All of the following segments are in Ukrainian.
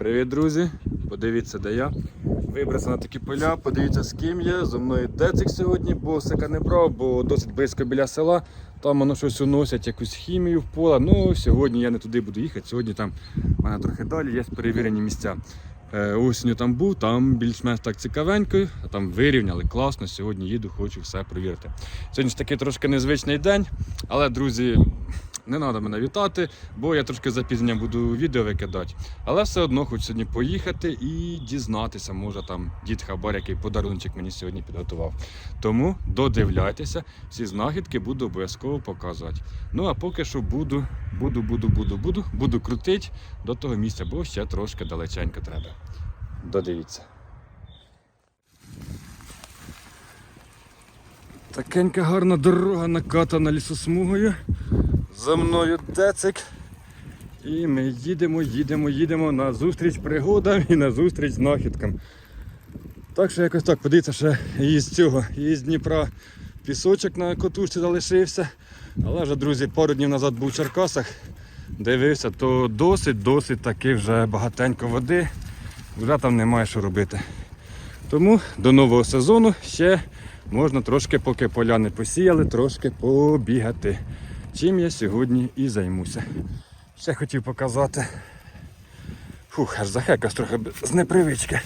Привіт, друзі! Подивіться, де я. Вибрався на такі поля, подивіться, з ким я. Зо мною Децик сьогодні, босика не брав, бо досить близько біля села. Там воно щось уносять, якусь хімію в поле. Ну, сьогодні я не туди буду їхати. Сьогодні там в мене трохи далі є перевірені місця. Е, осінню там був, там більш-менш так цікавенько, а там вирівняли класно. Сьогодні їду, хочу все перевірити. Сьогодні ж такий трошки незвичний день, але, друзі, не треба мене вітати, бо я трошки запізнення буду відео викидати. Але все одно хочу сьогодні поїхати і дізнатися, може там дід Хабар, який подарунчик мені сьогодні підготував. Тому додивляйтеся, всі знахідки буду обов'язково показувати. Ну а поки що буду, буду, буду, буду, буду, буду крутити до того місця, бо ще трошки далеченько треба. Додивіться. Такенька гарна дорога накатана лісосмугою. За мною децик. І ми їдемо, їдемо, їдемо на зустріч пригодам і на зустріч знахідкам. Так що якось так, подивіться, ще із цього, із Дніпра пісочок на котушці залишився. Але вже, друзі, пару днів назад був в Черкасах, дивився, то досить-досить таки вже багатенько води. Вже там немає що робити. Тому до нового сезону ще можна трошки, поки поля не посіяли, трошки побігати. Чим я сьогодні і займуся. Ще хотів показати. Фух, аж захекав трохи з непривички.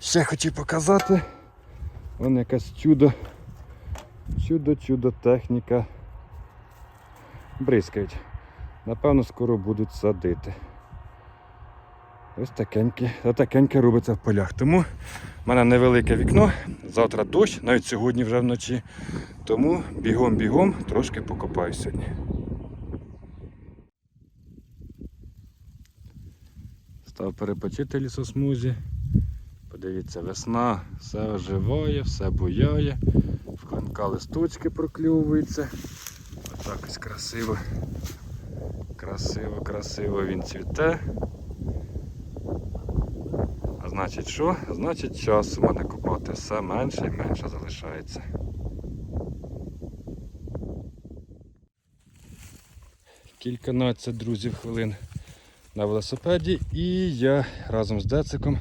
Ще хотів показати. Вон якесь чудо. Чудо-чудо техніка. Бризкають. Напевно, скоро будуть садити. Ось такеньке, отакеньке робиться в полях. Тому в мене невелике вікно, завтра дощ, навіть сьогодні вже вночі. Тому бігом-бігом трошки покопаю сьогодні. Став перепочити лісосмузі. Подивіться, весна, все оживає, все буяє. В клинка листочки прокльовуються. Отак ось красиво. Красиво, красиво він цвіте. Значить що? Значить час у мене купати все менше і менше залишається. Кільканадцять друзів хвилин на велосипеді і я разом з Дециком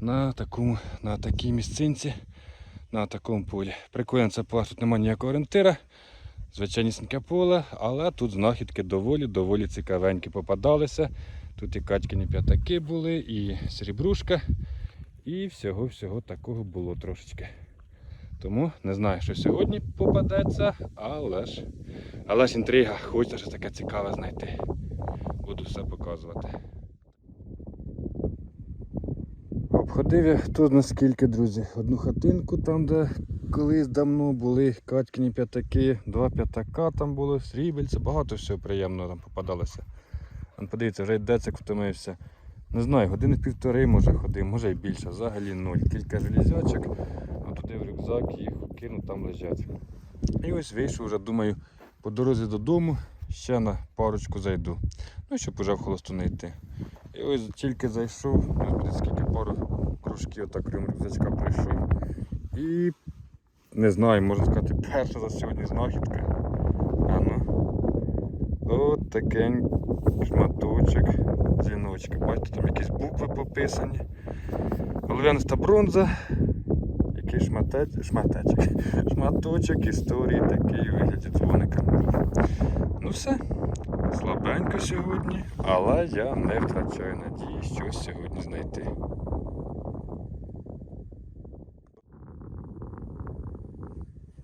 на такому, на такій місцинці, на такому полі. Прикольно це поле, тут немає ніякого орієнтира, звичайнісіньке поле, але тут знахідки доволі-доволі цікавенькі попадалися. Тут і катькині п'ятаки були, і срібрушка, і всього-всього такого було трошечки. Тому не знаю, що сьогодні попадеться, але ж, але ж інтрига, хочеться щось таке цікаве знайти. Буду все показувати. Обходив я тут наскільки, друзі, одну хатинку там, де колись давно були катькині п'ятаки, два п'ятака там було, срібельце, багато всього приємного там попадалося. Подивіться, вже й децик втомився. Не знаю, години півтори може ходив, може і більше, взагалі нуль. Кілька железячок, а туди в рюкзак їх кинув, там лежать. І ось вийшов вже, думаю, по дорозі додому ще на парочку зайду. Ну, щоб уже в холосту не йти. І ось тільки зайшов, буде скільки пару кружків так крім рюкзачка прийшов. І не знаю, можна сказати, перша за сьогодні знахідка. А ну. От такий шматочок дзвіночка. Бачите, там якісь букви пописані. Олов'яниста бронза. Який шматець, шматечок. Шматочок історії такий у вигляді дзвоника. Ну все, слабенько сьогодні, але я не втрачаю надії щось сьогодні знайти.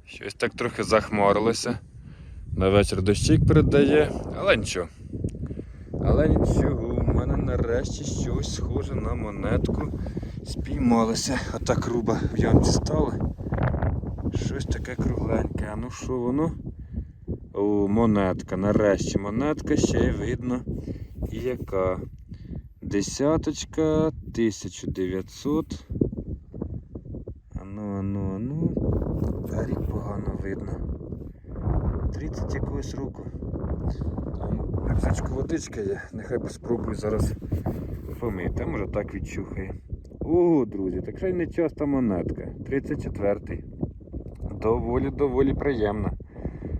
Щось так трохи захмарилося. На вечір дощик передає, але нічого. Але нічого, у мене нарешті щось схоже на монетку спіймалося. А так руба в ямці стала. Щось таке кругленьке. А ну що воно? О, монетка. Нарешті монетка ще й видно. І яка? Десяточка 1900. Ану, ану, ану. Та рік погано видно. 30 якогось року. Там водичка є. Нехай спробую зараз помити. Може так відчухає. О, друзі, так ще й не часто монетка. 34-й. Доволі, доволі приємна.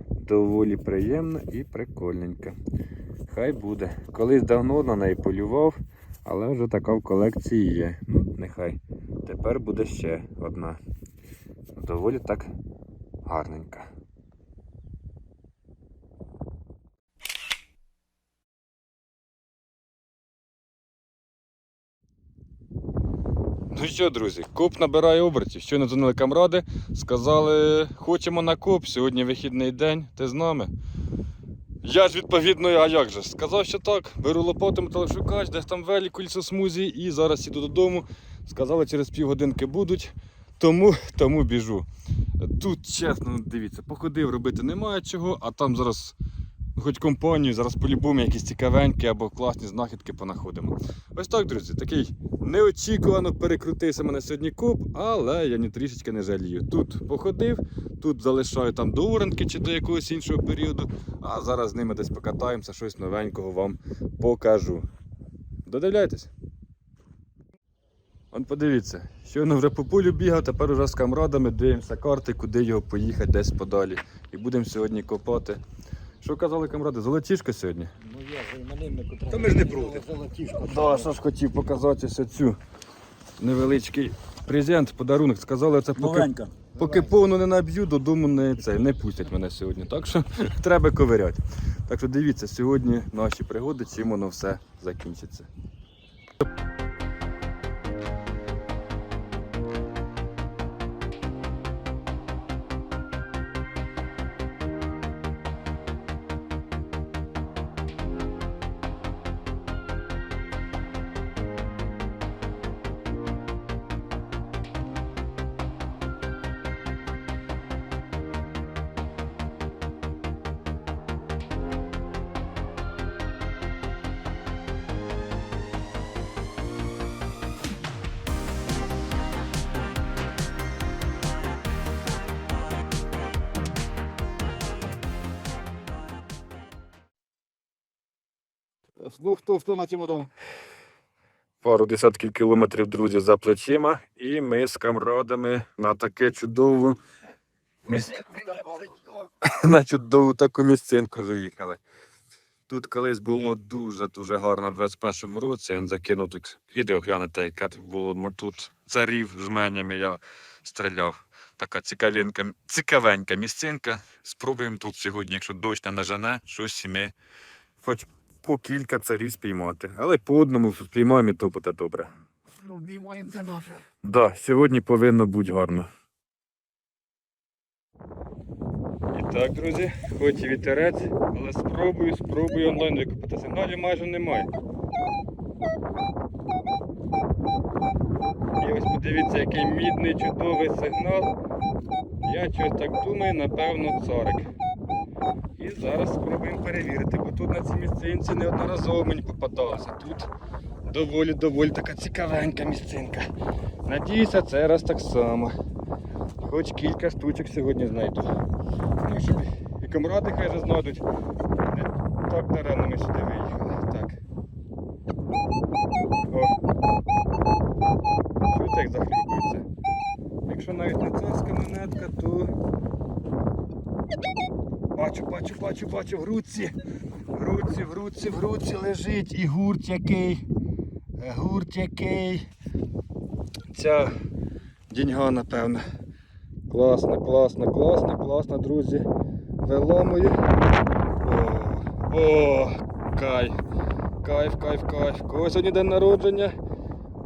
Доволі приємна і прикольненька. Хай буде. Колись давно на неї полював, Але вже така в колекції є. Ну, нехай. Тепер буде ще одна. Доволі так гарненька. Ну що, друзі, коп набирає обертів. Щойно дзвонили камради, сказали, хочемо на коп, сьогодні вихідний день, ти з нами. Я ж відповідно, а як же? Сказав, що так, беру лопату металошукач, десь там велі кільцо смузі і зараз іду додому. Сказали, через півгодинки будуть, тому, тому біжу. Тут, чесно, дивіться, походив, робити немає чого, а там зараз, хоч компанію, зараз по-любому якісь цікавенькі або класні знахідки понаходимо. Ось так, друзі, такий неочікувано перекрутився мене сьогодні куб, але я ні трішечки не жалію. Тут походив, тут залишаю там до уранки чи до якогось іншого періоду, а зараз з ними десь покатаємося, щось новенького вам покажу. Додивляйтесь. Он подивіться, щойно вже по полю бігав, тепер уже з камрадами дивимося карти, куди його поїхати десь подалі. І будемо сьогодні копати. Що казали камради? Золотішка сьогодні? Ну я ж імениннику треба. Та ми ж не проти. Золотішко. Да, що ж хотів показати ось цю невеличкий презент, подарунок. Сказали, це поки, Новенька. поки повну не наб'ю, додому не, це, не пустять мене сьогодні. Так що треба ковиряти. Так що дивіться, сьогодні наші пригоди, чим воно все закінчиться. Ну, хто, хто на дому? Пару десятків кілометрів, друзі, за плечима, і ми з камрадами на таке чудову на чудову таку місцинку заїхали. Тут колись було дуже-дуже гарно в 21-му році. Він закинув тут відео глянете, яке було тут царів з менями я стріляв. Така цікавенька, цікавенька місцинка. Спробуємо тут сьогодні, якщо дощ не нажене, щось ми хоч по кілька царів спіймати. Але по одному спіймаємо і то буде добре. Ну, це наше. Да, сьогодні повинно бути гарно. І так, друзі, хоч і вітерець, але спробую, спробую онлайн викупити. Сигналів майже немає. І ось подивіться, який мідний чудовий сигнал. Я щось так думаю, напевно, царик. І зараз спробуємо перевірити, бо тут на цій місцинці неодноразово мені попадалося. Тут доволі-доволі така цікавенька місцинка. Надіюся, це раз так само. Хоч кілька штучок сьогодні знайду. Ну, щоб і комради хай же знайдуть. Не так ми сюди виїхали. Бачу, бачу, бачу, бачу, в грудці. В грудці, в грудці, в грудці лежить і гурт який. Гурт який. Ця діньга, напевно. Класно, класно, класно, класно, друзі. Виламую. О, о, кайф. Кайф, кайф, кайф. Кого сьогодні день народження?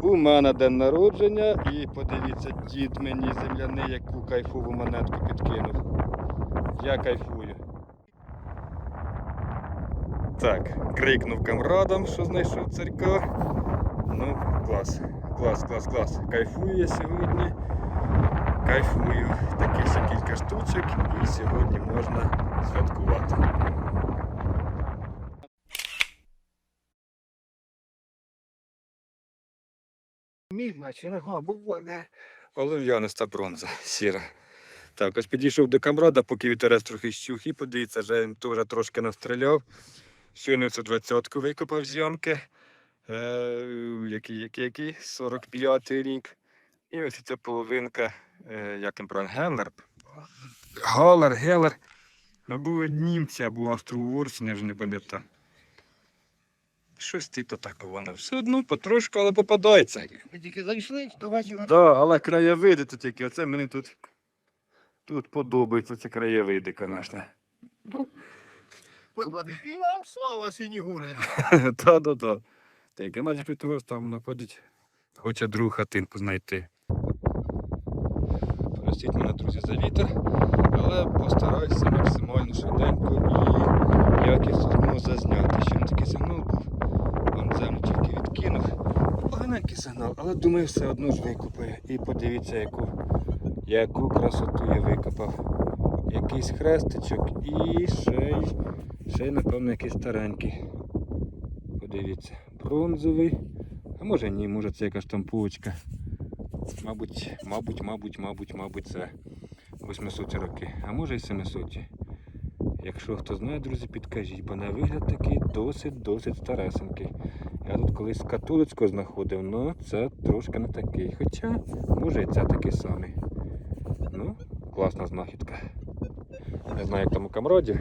У мене день народження і подивіться, дід мені земляний, яку кайфову монетку підкинув. Я кайфую. Так, крикнув камрадам, що знайшов царька. Ну, клас, клас, клас, клас. Кайфую я сьогодні. Кайфую. Таких ще кілька штучок і сьогодні можна святкувати. Мідна, черега, буває. Олов'яниста бронза, сіра. Так, ось підійшов до камрада, поки вітерець трохи щух, і подивіться, вже теж трошки настріляв. Щойно цю двадцятку викопав з ямки. Е, який, який, який? 45-й рік. І ось ця половинка, е, як він правильно, Геллер. Галер. Ну, були німці або австро-угорці, я вже не пам'ятаю. Щось ти то так воно. Все одно потрошку, але попадається. Ми тільки зайшли, то бачимо. Так, да, але краєвиди тут які. Оце мені тут, тут подобаються ці краєвиди, звісно. І вам слава Сінігури. Так, так, так. Так, Геннадій Петрович там знаходить. Хоче другу хатинку знайти. Простіть мене, друзі, за вітер, але постараюся максимально швиденько і якісно знову зазняти. Ще не такий сигнал був. Вон землю тільки відкинув. Поганенький сигнал, але думаю, все одно ж викопає. І подивіться, яку, яку красоту я викопав. Якийсь хрестичок і ще й, ще напевно, якийсь старенький. Подивіться, бронзовий. А може ні, може це якась штамповочка. Мабуть, мабуть, мабуть, мабуть, мабуть, це 800 роки, а може і 700. Якщо хто знає, друзі, підкажіть, бо на вигляд такий досить-досить старесенький. Я тут колись католицького знаходив, але це трошки не такий. Хоча, може і це такий самий. Ну, класна знахідка. Не знаю, як там у камроді.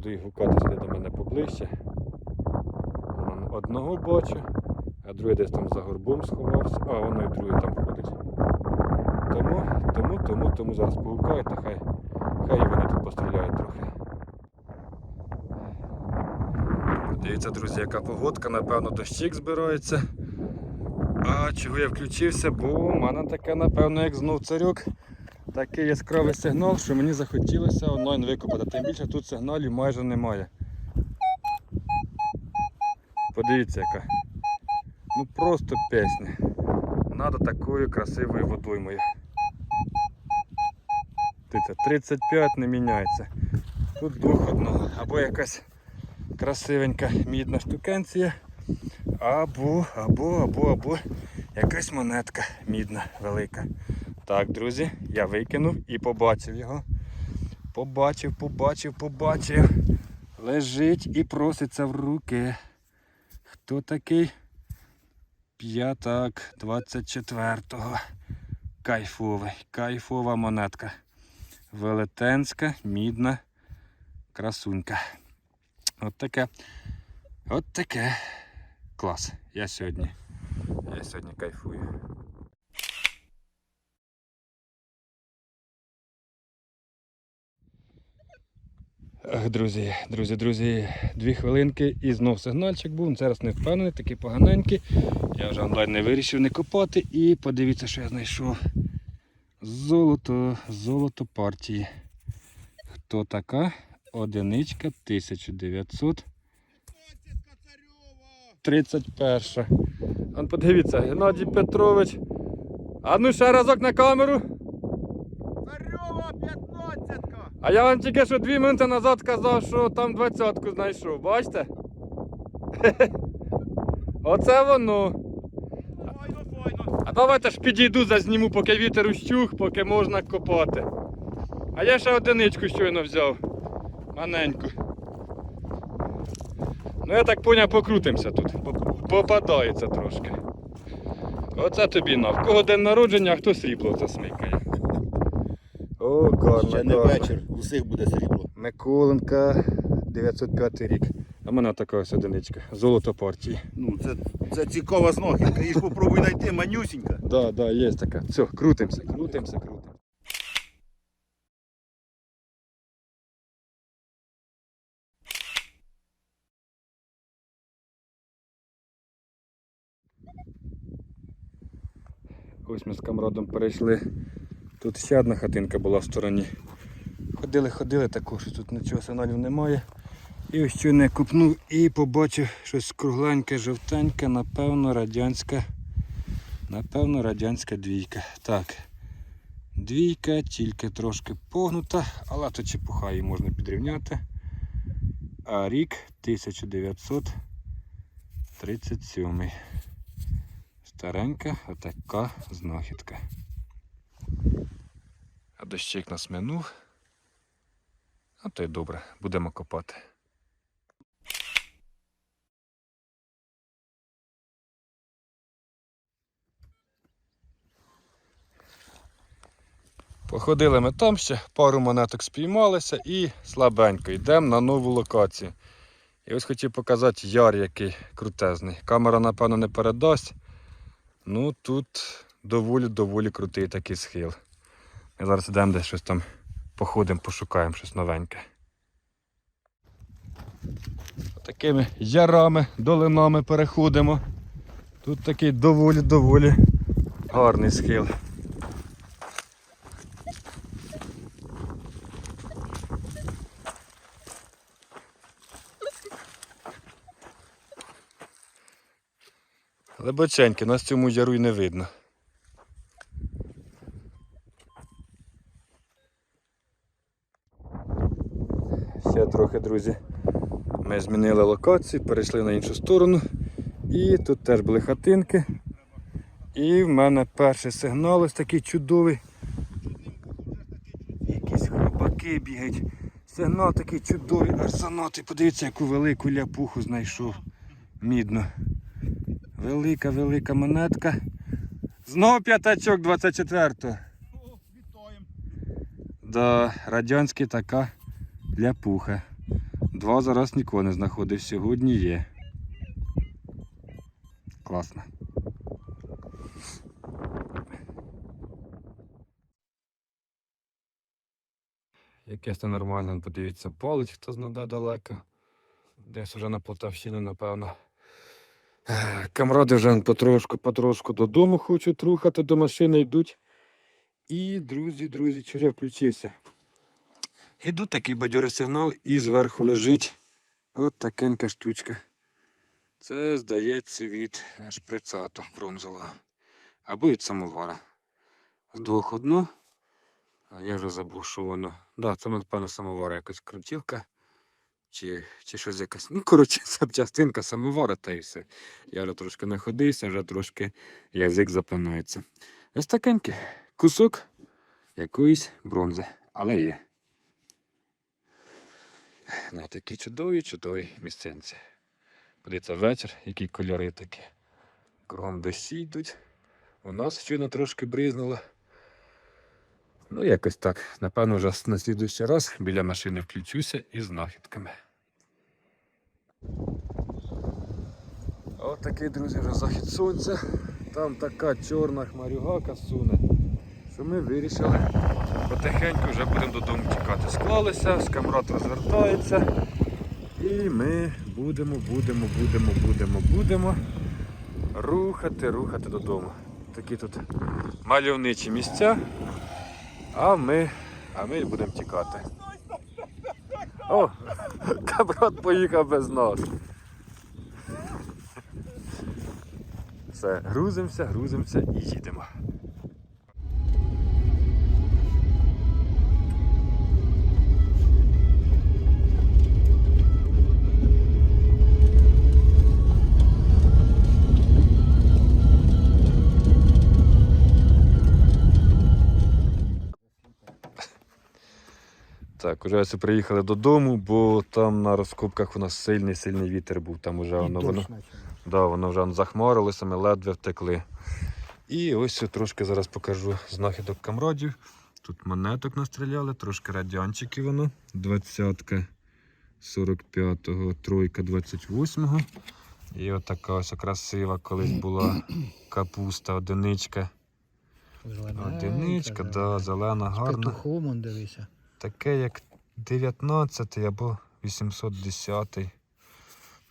Буду їх гукати до мене поближче. Вон Одного бачу, а другий десь там за горбом сховався, а воно і другий там ходить. Тому, тому, тому, тому зараз погукаю, та хай, хай вони тут постріляють трохи. Дивіться, друзі, яка погодка, напевно, дощик збирається. А чого я включився? Бо у мене таке, напевно, як знов царюк. Такий яскравий сигнал, що мені захотілося онлайн викопати. Тим більше тут сигналів майже немає. Подивіться яка. Ну просто пісня. Надо такою красивою водоймою. Дивіться, 35 не міняється. Тут двох одного. Або якась красивенька мідна штукенція, або, або, або, або якась монетка мідна велика. Так, друзі, я викинув і побачив його. Побачив, побачив, побачив. Лежить і проситься в руки. Хто такий? П'ятак 24-го. Кайфовий, кайфова монетка. Велетенська, мідна красунька. От таке. От таке. Клас. Я сьогодні. Я сьогодні кайфую. Ах, Друзі, друзі, друзі, дві хвилинки і знов сигнальчик був. Зараз не впевнений, такий поганенький. Я вже онлайн не вирішив не копати і подивіться, що я знайшов. Золото, золото партії. Хто така? Одиничка 1931. Он подивіться, Геннадій Петрович. А ну ще разок на камеру. А я вам тільки що дві минути назад казав, що там двадцятку знайшов, бачите? Оце воно. А давайте ж підійду, зазніму, поки вітер ущух, поки можна копати. А я ще одиничку щойно взяв. Маненьку. Ну я так поняв, покрутимося тут. Попадається трошки. Оце тобі на. В кого день народження, а хто срібло це смикає. О, гарно. Ще не гарно. вечір, усіх буде срібло. Миколенка, 905 рік. А в мене така ось одиничка. Золото партії. Ну, це, це цікава знахідка. Ж попробуй знайти, манюсінька. Да, да, є така. Все, крутимося, крутимося, крутимося. Ось ми з камрадом перейшли. Тут ще одна хатинка була в стороні. Ходили, ходили також, тут нічого сигналів немає. І ось що не купнув і побачив щось кругленьке, жовтеньке, напевно, радянська. Напевно, радянська двійка. Так. Двійка, тільки трошки погнута, але то чепуха її можна підрівняти. А рік 1937. Старенька отака знахідка. А дощик нас минув. А то й добре, будемо копати. Походили ми там ще, пару монеток спіймалися і слабенько йдемо на нову локацію. І ось хотів показати яр, який крутезний. Камера, напевно, не передасть. Ну тут доволі-доволі крутий такий схил. Ми зараз йдемо десь щось там походимо, пошукаємо щось новеньке. Такими ярами, долинами переходимо. Тут такий доволі-доволі гарний схил. Глибоченьки, нас цьому яру й не видно. Друзі. Ми змінили локацію, перейшли на іншу сторону. І тут теж були хатинки. І в мене перший сигнал ось такий чудовий. Якісь хробаки бігають. Сигнал такий чудовий, занотий. Подивіться, яку велику ляпуху знайшов. Мідну. Велика, велика монетка. Знову п'ятачок 24-го. Вітаємо. Да, радянський така ляпуха. Два зараз нікого не знаходив, сьогодні є. Класно. Якесь це нормально, подивіться, палить, хто знаде далеко. Десь вже на Полтавщину, напевно. Камради вже потрошку, потрошку додому хочуть рухати, до машини йдуть. І, друзі, друзі, чого включився. Іду такий бадьорий сигнал і зверху лежить от такенька штучка. Це, здається, від шприцату бронзового. Або від самовара. З двох одно. А я вже забув, що воно. Да, це, напевно, самовара якась крутілка. Чи, чи щось якась. Ну, коротше, запчастинка самовара та і все. Я вже трошки находився, вже трошки язик запинається. Ось такенький кусок якоїсь бронзи. Але є. На такі чудові, чудові місцинці. Подивіться вечір, які кольори такі. Кругом дощі йдуть. У нас щойно трошки бризнуло. Ну, якось так. Напевно, вже на слідуючий раз біля машини включуся із знахідками. Такий, друзі, вже захід сонця. Там така чорна хмарюгака суне, що ми вирішили потихеньку вже будемо додому тікати. Склалися, скамрат розвертається. І ми будемо, будемо, будемо, будемо, будемо рухати, рухати додому. Такі тут мальовничі місця. А ми, а ми будемо тікати. О, кабрат поїхав без нас. Все, грузимося, грузимося і їдемо. Так, уже ось приїхали додому, бо там на розкопках у нас сильний сильний вітер був. Там уже воно, воно, да, воно вже захмарилося, ми ледве втекли. І ось трошки зараз покажу знахідок камрадів. Тут монеток настріляли, трошки радянчиків воно. Двадцятка 45-го, тройка 28-го. І отака ось красива колись була капуста, одиничка. Одиничка, да, зелена, гарна. Петухом дивися. Таке як 19 або 810.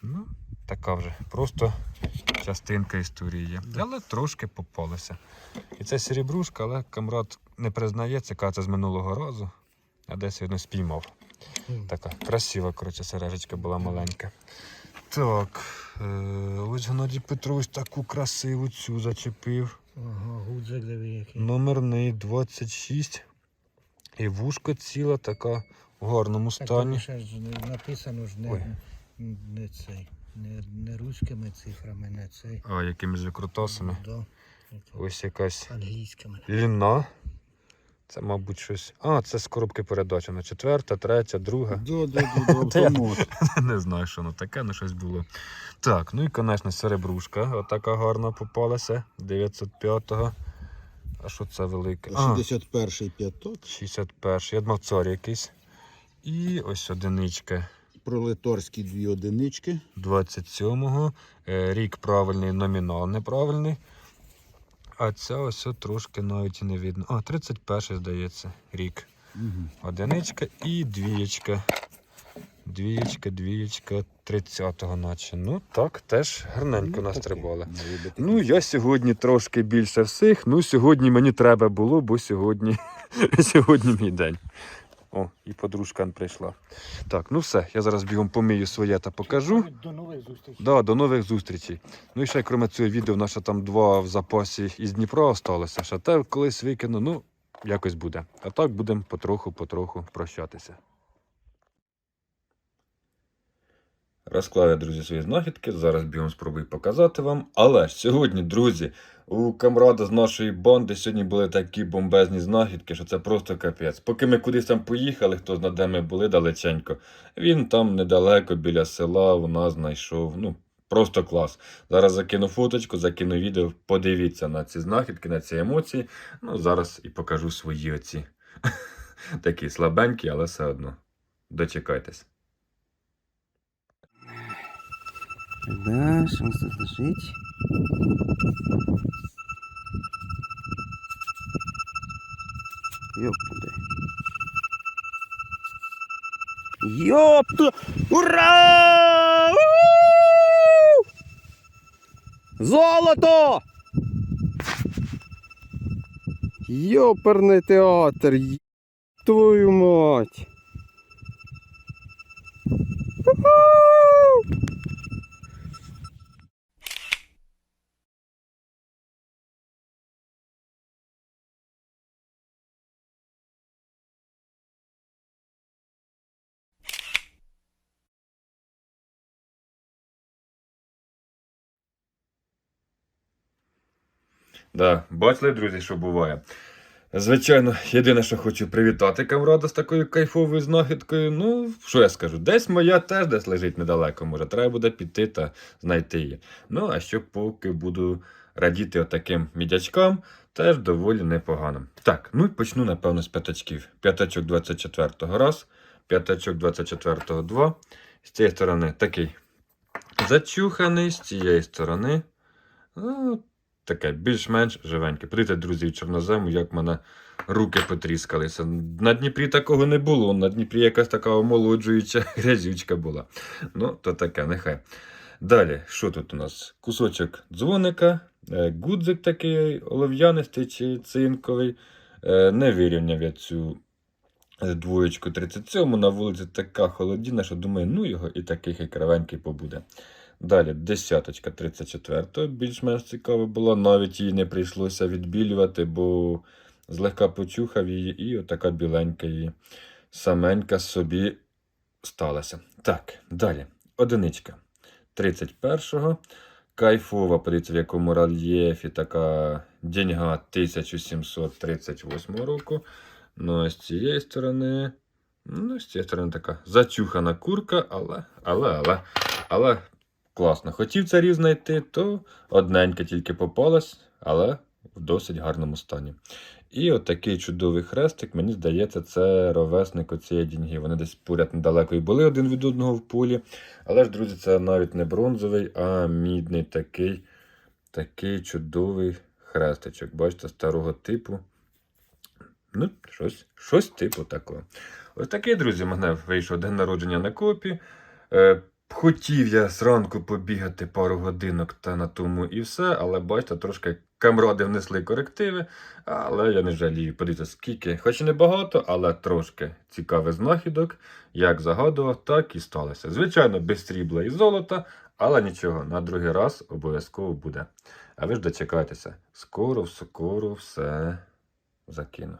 Ну, така вже. Просто частинка історії є. Але трошки попалося. І це серебрушка, але камрад не признається, каже, це з минулого разу. А десь видно спіймав. Така красива, коротше, сережечка була маленька. Так, е, ось Геннадій Петрович таку красиву цю зачепив. Ага, гудзик який. Номерний 26. І вушка ціла така в гарному Так, стані. ще ж написано ж Ой. не, не цей. Не, не руськими цифрами, не цей. А, якимись викрутасами. Да. Ось якась Англійськими. ліна. Це, мабуть, щось. А, це з коробки передач. На четверта, третя, друга. Да, да, да, да, автомат. Не знаю, що воно таке, але щось було. Так, ну і, звісно, серебрушка. Отака гарна попалася. 905-го. А що це велике? 61-й п'яток. 61 Я думав, цар якийсь. І ось одиничка. Пролеторські дві одинички. 27-го. Е, Рік правильний, номінал неправильний. А ця ось трошки навіть і не видно. А, 31-й, здається, рік. Угу. Одиничка і двієчка. Двієчка, двієчка, 30-го наче. Ну так, теж гарненько настрибали. Ну, я сьогодні трошки більше всіх. Ну, сьогодні мені треба було, бо сьогодні, сьогодні мій день. О, і подружка прийшла. Так, ну все, я зараз бігом помию своє та покажу. До нових зустрічей. Да, до нових зустрічей. Ну і ще крім цього відео, в нас ще там два в запасі із Дніпра осталося. Ще те колись викину, ну, якось буде. А так будемо потроху-потроху прощатися. Розклав я, друзі, свої знахідки. Зараз бігом спробую показати вам. Але сьогодні, друзі, у камрада з нашої банди сьогодні були такі бомбезні знахідки, що це просто капець. Поки ми кудись там поїхали, хто зна, де ми були далеченько, він там недалеко біля села у нас знайшов. Ну, просто клас. Зараз закину фоточку, закину відео. Подивіться на ці знахідки, на ці емоції. Ну, зараз і покажу свої оці. Такі слабенькі, але все одно. Дочекайтесь. Да, что у нас тут лежить? Ёпта. Ёпта! Ура! У! Золото! Ёперный театр! Ё- Твою мать! Да, бачили, друзі, що буває. Звичайно, єдине, що хочу привітати камрада з такою кайфовою знахідкою. Ну, що я скажу, десь моя теж десь лежить недалеко, може. Треба буде піти та знайти її. Ну, а що поки буду радіти отаким мідячкам, теж доволі непогано. Так, ну і почну, напевно, з п'ятачків. П'ятачок 24-го раз, п'ятачок 24-го 2. З цієї сторони такий зачуханий, з цієї сторони. Ну, таке більш-менш живеньке. Подивіться, друзі, в чорнозему, як мене руки потріскалися. На Дніпрі такого не було. На Дніпрі якась така омолоджуюча грязючка була. Ну, то таке, нехай. Далі, що тут у нас? Кусочок дзвоника, е, гудзик такий олов'янистий чи цинковий. Е, Не вирівняв я цю е, двоєчку 37 на вулиці така холодіна, що думаю, ну його і такий хай кривенький побуде. Далі, десяточка 34 більш-менш цікава була, навіть її не прийшлося відбілювати, бо злегка почухав її, і отака біленька її саменька собі сталася. Так, далі. Одиничка 31-го. Кайфова, подивіться, в якому рельєфі така деньга 1738 року. Ну, а з цієї сторони. Ну, з цієї сторони така зачухана курка, але, але, але, але класно. Хотів царів знайти, то одненька тільки попалась, але в досить гарному стані. І от такий чудовий хрестик, мені здається, це ровесник оцієї діньги. Вони десь поряд недалеко і були один від одного в полі. Але ж, друзі, це навіть не бронзовий, а мідний такий, такий чудовий хрестичок. Бачите, старого типу. Ну, щось, щось типу такого. Ось такий, друзі, в мене вийшов день народження на копі. Хотів я зранку побігати пару годинок та на тому і все, але бачите, трошки камради внесли корективи, але я не жалію. Подивіться, скільки, хоч і не багато, але трошки цікавих знахідок. Як загадував, так і сталося. Звичайно, без срібла і золота, але нічого, на другий раз обов'язково буде. А ви ж дочекайтеся, скоро, скоро все закину.